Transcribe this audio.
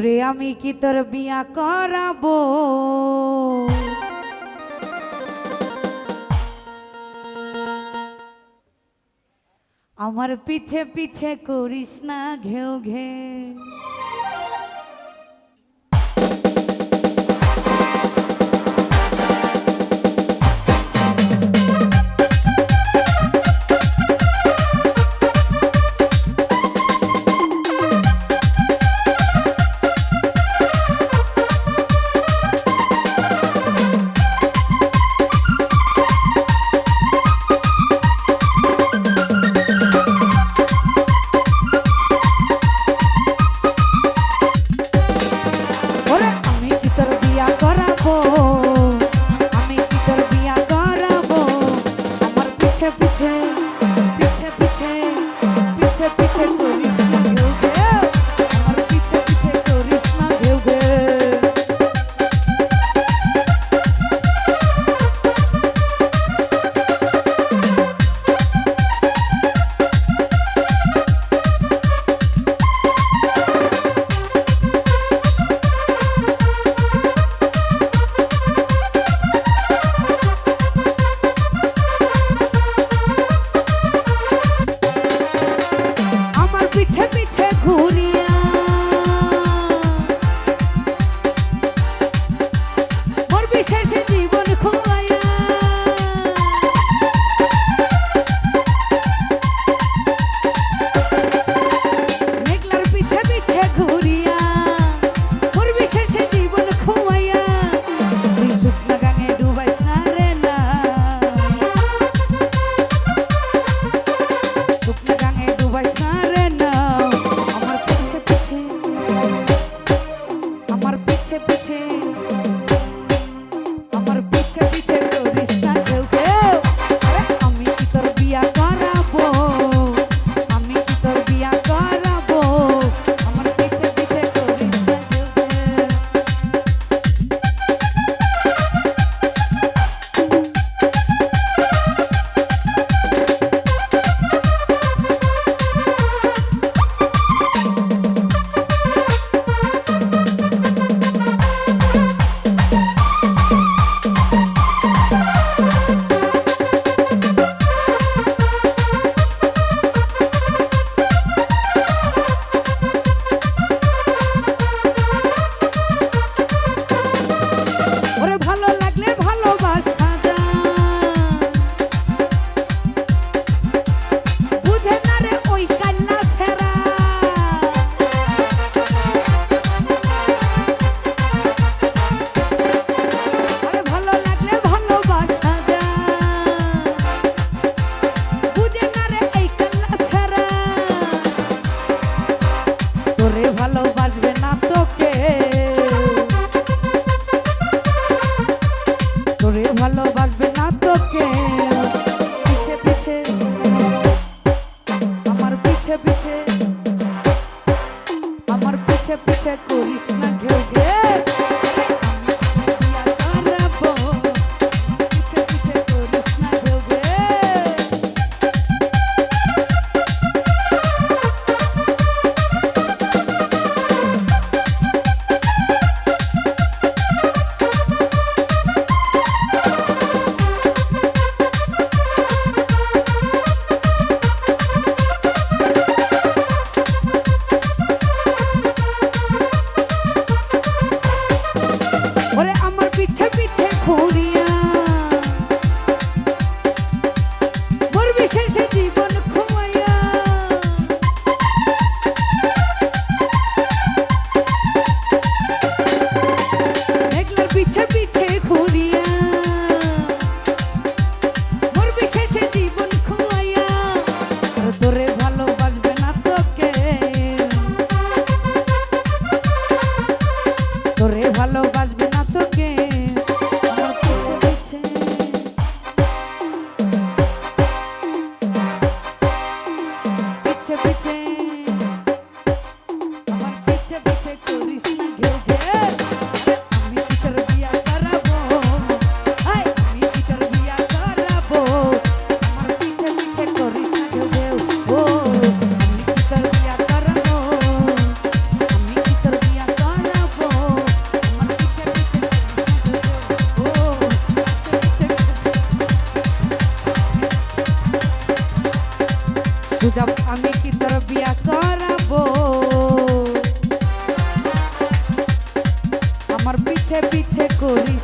ওরে আমি কি তোর বিয়া করাবো? আমার পিছে পিছে করিস না ঘেউ ঘে আসবে না তোকে পিছে পিছে করিস